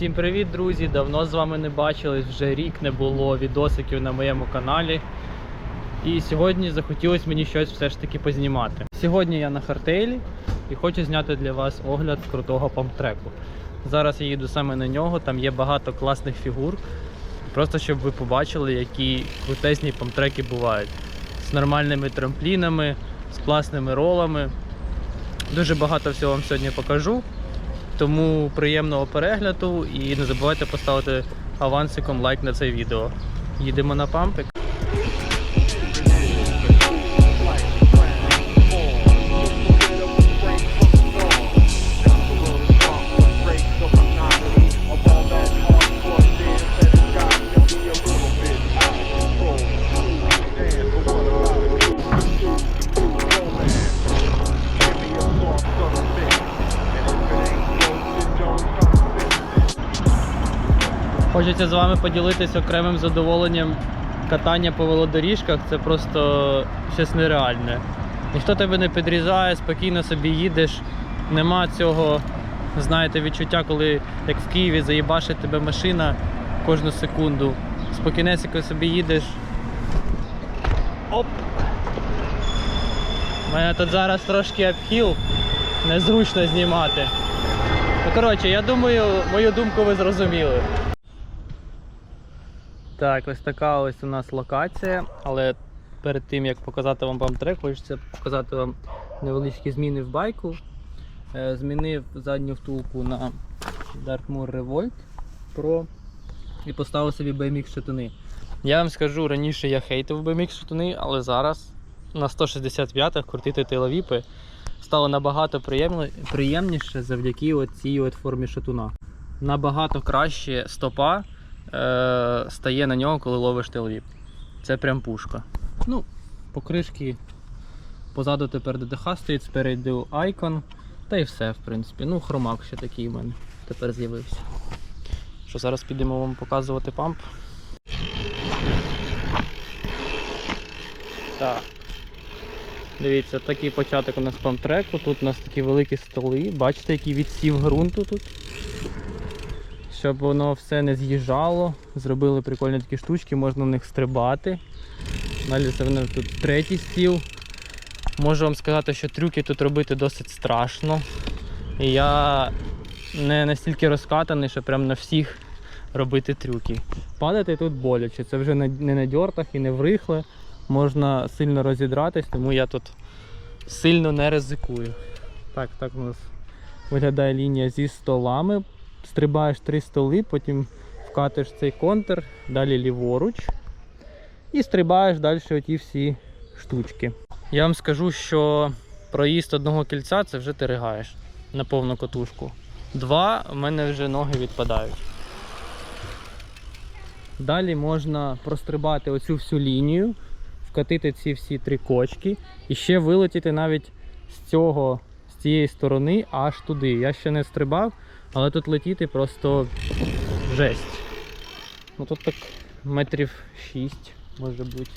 Всім привіт, друзі! Давно з вами не бачились, вже рік не було відосиків на моєму каналі. І сьогодні захотілося мені щось все ж таки познімати. Сьогодні я на хартейлі і хочу зняти для вас огляд крутого памптреку. Зараз я їду саме на нього, там є багато класних фігур. Просто щоб ви побачили, які крутезні памптреки бувають. З нормальними трамплінами, з класними ролами. Дуже багато всього вам сьогодні покажу. Тому приємного перегляду і не забувайте поставити авансиком лайк на це відео. Їдемо на пампик. Хочеться з вами поділитися окремим задоволенням катання по велодоріжках. Це просто щось нереальне. Ніхто тебе не підрізає, спокійно собі їдеш. Нема цього, знаєте, відчуття, коли як в Києві заїбашить тебе машина кожну секунду. Спокійнесенько собі їдеш. Оп! У мене тут зараз трошки обхіл, незручно знімати. Ну, коротше, я думаю, мою думку ви зрозуміли. Так, ось така ось у нас локація, але перед тим як показати вам памтрек, хочеться показати вам невеличкі зміни в байку. Е, Змінив задню втулку на Darkmoor Revolt Pro і поставив собі BMX шатуни. Я вам скажу, раніше я хейтив BMX шатуни, але зараз на 165-х крутити тейловіпи стало набагато приємніше завдяки цій формі шатуна. Набагато краще стопа е, стає на нього, коли ловиш тейлвіп. Це прям пушка. Ну, покришки позаду тепер ДДХ стоїть, спереду Icon. Та й все, в принципі. Ну, хромак ще такий у мене тепер з'явився. Що зараз підемо вам показувати памп. Так. Дивіться, такий початок у нас памп-треку. Тут у нас такі великі столи. Бачите, який відсів ґрунту тут щоб воно все не з'їжджало. Зробили прикольні такі штучки, можна в них стрибати. Далі це в них тут третій стіл. Можу вам сказати, що трюки тут робити досить страшно. І я не настільки розкатаний, що прям на всіх робити трюки. Падати тут боляче. Це вже не на дьортах і не в рихле. Можна сильно розідратись, тому я тут сильно не ризикую. Так, так у нас виглядає лінія зі столами стрибаєш три столи, потім вкатиш цей контур, далі ліворуч. І стрибаєш далі оті всі штучки. Я вам скажу, що проїзд одного кільця це вже ти ригаєш на повну катушку. Два в мене вже ноги відпадають. Далі можна прострибати оцю всю лінію, вкатити ці всі три кочки і ще вилетіти навіть з цього, з цієї сторони аж туди. Я ще не стрибав, але тут летіти просто жесть. Ну тут так метрів 6 може бути.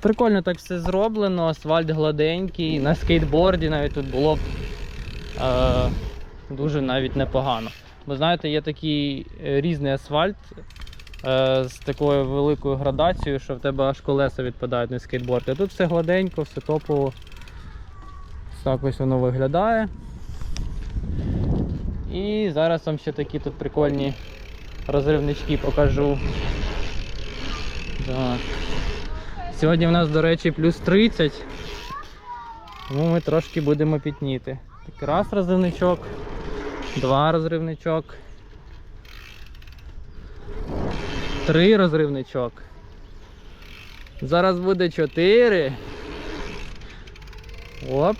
Прикольно так все зроблено, асфальт гладенький, на скейтборді навіть тут було б е, дуже навіть непогано. Бо знаєте, є такий е, різний асфальт е, з такою великою градацією, що в тебе аж колеса відпадають на скейтборд. А тут все гладенько, все топово. Так ось воно виглядає. І зараз вам ще такі тут прикольні розривнички покажу. Так. Сьогодні в нас, до речі, плюс 30. Тому ми трошки будемо пітніти. Так, раз розривничок, два розривничок. Три розривничок. Зараз буде чотири. Оп.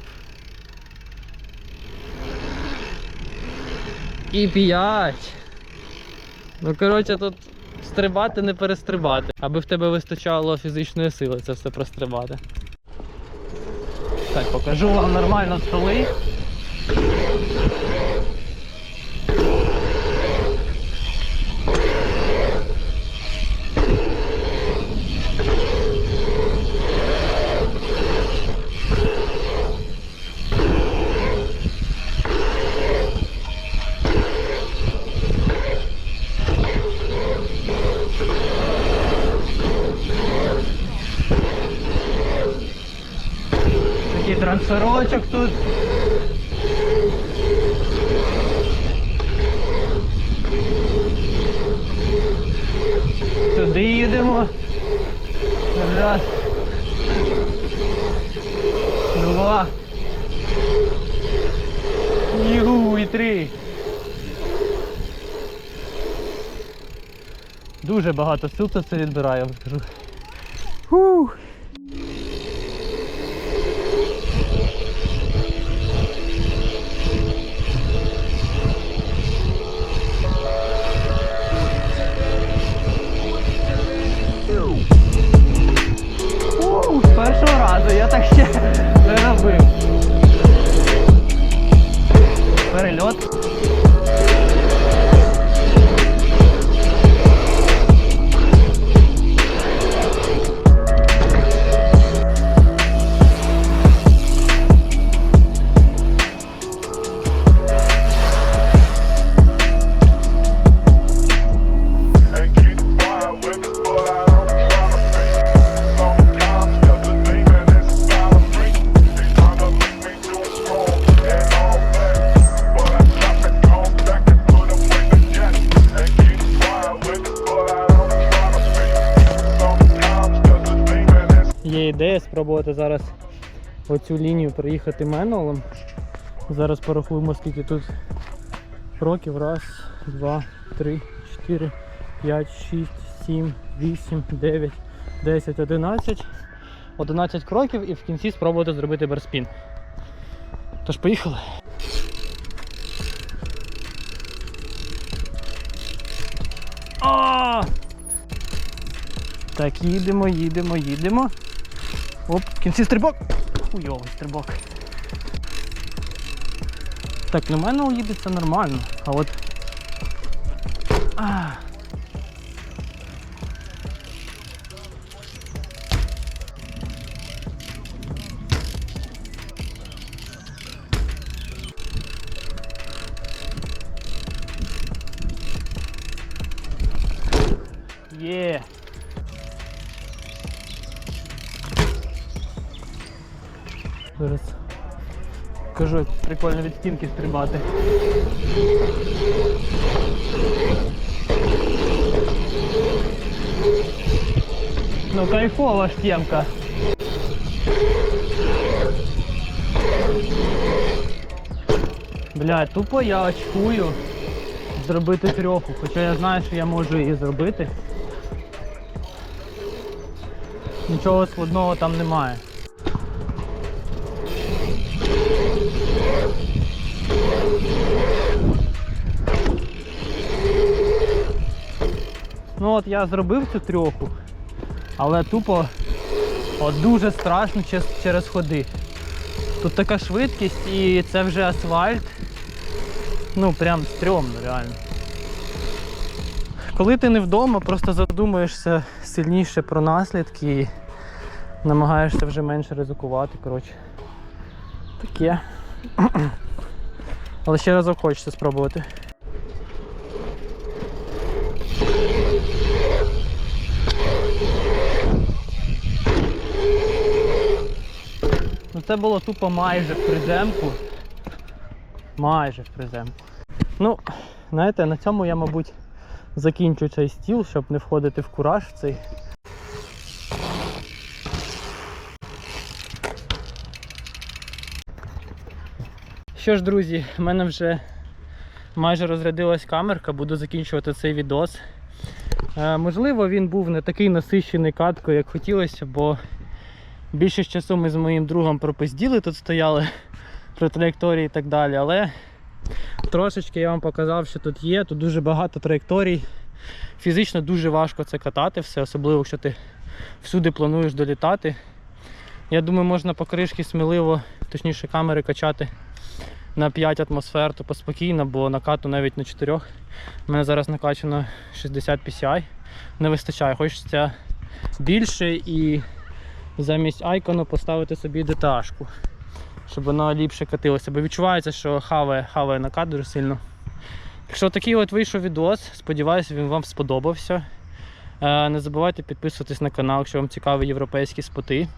І 5. Ну, коротше, тут стрибати не перестрибати. Аби в тебе вистачало фізичної сили це все прострибати. Так, покажу вам нормально столи. Трансферочок тут. Туди їдемо. Раз. Два. Ю, і три. Дуже багато сил це це відбирає, я вам скажу. Фух. Першого разу я так ще не робив. Перельот. Є ідея спробувати зараз оцю лінію проїхати менуалом. Зараз порахуємо, скільки тут років. Раз, два, три, чотири, п'ять, шість, сім, вісім, дев'ять, десять, одинадцять. 11 кроків і в кінці спробувати зробити барспін. Тож поїхали. А! Так, їдемо, їдемо, їдемо. Оп, в кінці стрибок. Хуйовий стрибок. Так, на мене уїдеться нормально, а от. А. кажу, прикольно від стінки стрибати. Ну кайфова ж тємка. Бля, тупо я очкую зробити трьоху, хоча я знаю, що я можу її зробити. Нічого складного там немає. Ну от я зробив цю трьоху, але тупо от дуже страшно через ходи. Тут така швидкість і це вже асфальт. Ну прям стрьомно реально. Коли ти не вдома, просто задумуєшся сильніше про наслідки і намагаєшся вже менше ризикувати. Коротше. Таке. Але ще разок хочеться спробувати. Ну це було тупо майже в приземку. Майже в приземку. Ну, знаєте, на цьому я, мабуть, закінчу цей стіл, щоб не входити в кураж цей. Що ж, друзі, в мене вже майже розрядилась камерка, буду закінчувати цей відос. Е, можливо, він був не такий насищений каткою, як хотілося, бо більше часу ми з моїм другом пропизділи, тут стояли при траєкторії і так далі. Але трошечки я вам показав, що тут є. Тут дуже багато траєкторій. Фізично дуже важко це катати, все, особливо, якщо ти всюди плануєш долітати. Я думаю, можна покришки сміливо, точніше камери качати на 5 атмосфер, то спокійно, бо накату навіть на 4. У мене зараз накачано 60 PCI. Не вистачає, хочеться більше і замість айкону поставити собі DTA-шку, щоб вона ліпше катилася. Бо відчувається, що хаває, хаває накат дуже сильно. Так що такий от вийшов відос. Сподіваюся, він вам сподобався. Е, Не забувайте підписуватись на канал, якщо вам цікаві європейські споти.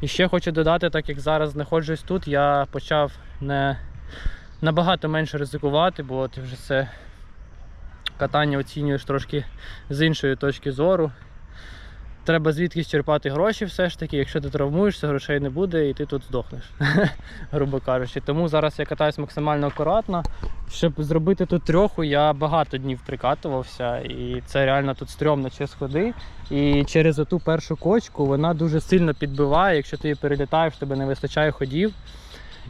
І ще хочу додати, так як зараз знаходжусь тут, я почав не набагато менше ризикувати, бо ти вже це катання оцінюєш трошки з іншої точки зору. Треба звідкись черпати гроші все ж таки. Якщо ти травмуєшся, грошей не буде і ти тут здохнеш, грубо кажучи. Тому зараз я катаюсь максимально акуратно. Щоб зробити тут трьоху, я багато днів прикатувався, і це реально тут стрьомно через ходи. І через оту першу кочку вона дуже сильно підбиває. Якщо ти її перелітаєш, тебе не вистачає ходів.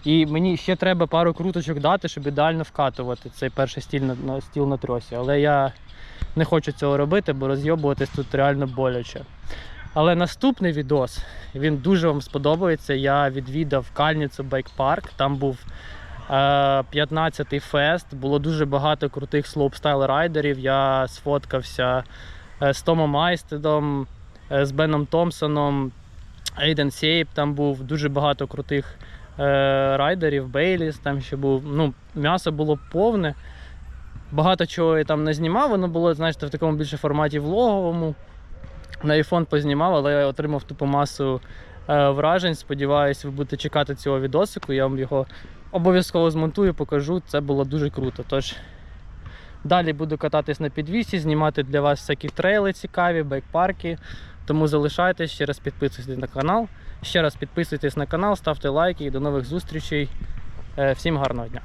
І мені ще треба пару круточок дати, щоб ідеально вкатувати цей перший стіл на, стіл на тросі. Але я не хочу цього робити, бо розйобуватись тут реально боляче. Але наступний відос він дуже вам сподобається. Я відвідав Кальніцу байк-парк. Там був е, 15-й фест. Було дуже багато крутих слоупстайл райдерів. Я сфоткався е, з Томом Айстедом, е, з Беном Томпсоном, Ейден Сейп. Там був дуже багато крутих е, райдерів, Бейліс там ще був. Ну, м'ясо було повне. Багато чого я там не знімав, воно було, знаєте, в такому більше форматі влоговому. На iPhone познімав, але я отримав тупу масу е, вражень. Сподіваюсь, ви будете чекати цього відосику. Я вам його обов'язково змонтую, покажу. Це було дуже круто. Тож далі буду кататись на підвісі, знімати для вас всякі трейли цікаві, байк-парки. Тому залишайтесь, ще раз підписуйтесь на канал. Ще раз підписуйтесь на канал, ставте лайки і до нових зустрічей. Е, Всім гарного дня!